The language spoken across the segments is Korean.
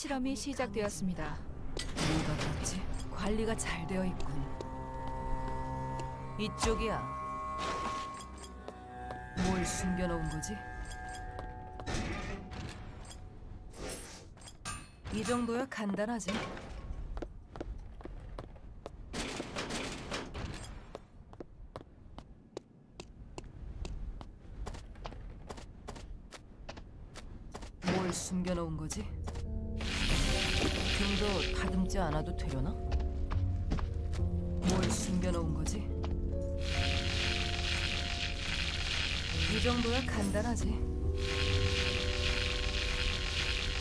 실험이 시작되었습니다. 뭐가 그렇지? 관리가 잘 되어 있군. 이쪽이야. 뭘 숨겨놓은 거지? 이 정도야 간단하지. 뭘 숨겨놓은 거지? 좀더 다듬지 않아도 되려나? 뭘 숨겨놓은 거지? 이 정도야 간단하지.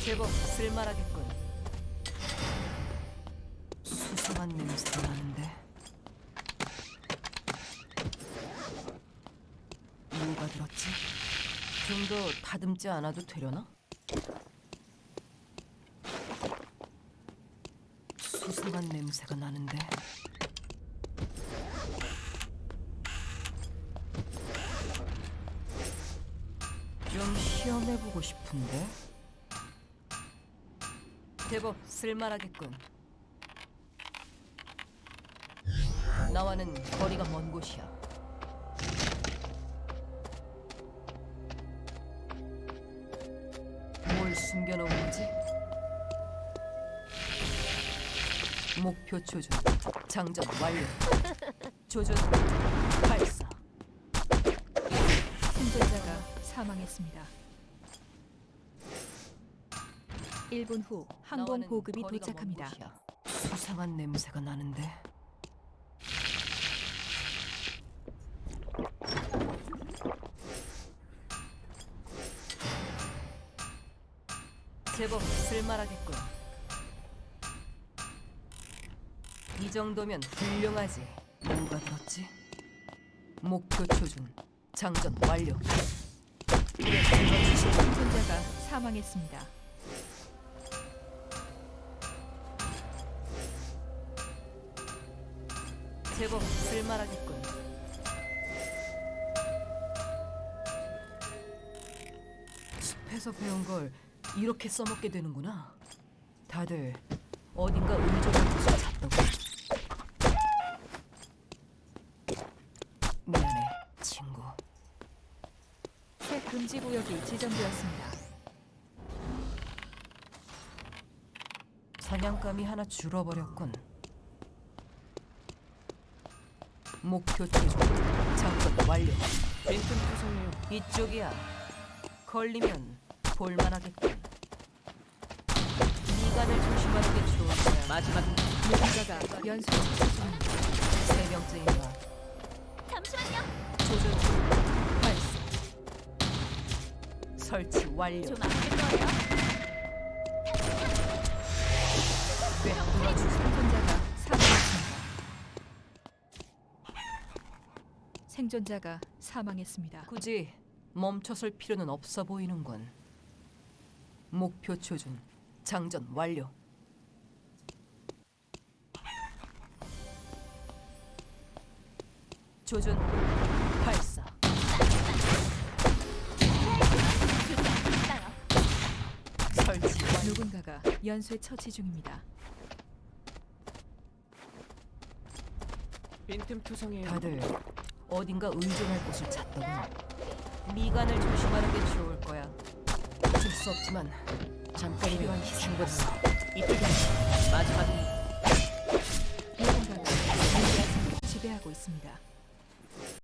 제법 쓸만하겠군. 수상한 냄새가 나는데. 뭐가 들었지? 좀 더 다듬지 않아도 되려나? 수상한 냄새가 나는데. 좀 시험해보고 싶은데. 제법 쓸만하겠군. 나와는 거리가 먼 곳이야. 뭘 숨겨놓은 거지? 목표 조준 장전 완료. 조준 발사. 생존자가 사망했습니다. 1분 후 항공 보급이 도착합니다. 수상한 냄새가 나는데? 제법 쓸만하겠군 이 정도면 훌륭하지 뭐가 들었지? 목표 조준 장전 완료 생존자가 사망했습니다. 제법 쓸만하겠군. 숲에서 배운 걸 이렇게 써먹게 되는구나. 다들 어딘가 곳을 찾더군. 미안해, 친구. 새 금지 구역이 지정되었습니다. 사냥감이 하나 줄어버렸군. 목표 최종 장전 완료. 빈틈 투성이요. 이쪽이야. 걸리면 볼만하겠군. 미간을 조심하는 게 좋을 거야. 마지막 누군가가 연쇄 중입니다. 세 명째인가. 잠시만요. 조준 발 설치 완료. 좀 거예요. 주세요. 생존자가 사망했습니다. 생존자가 사망했습니다. 굳이 멈춰설 필요는 없어 보이는군. 목표 조준 장전 완료. 조준 발사. 있어요. 설치. 누군가가 연쇄 처치 중입니다. 빈틈투성이에요. 다들 어딘가 의존할 곳을 찾더군. 미간을 조심하는 게 좋을 거야. 어쩔 수 없지만 잠깐이면 필요한 희생으로서 이쪽이 마지막입니다. 누군가가 우리 아성을 지배하고 있습니다.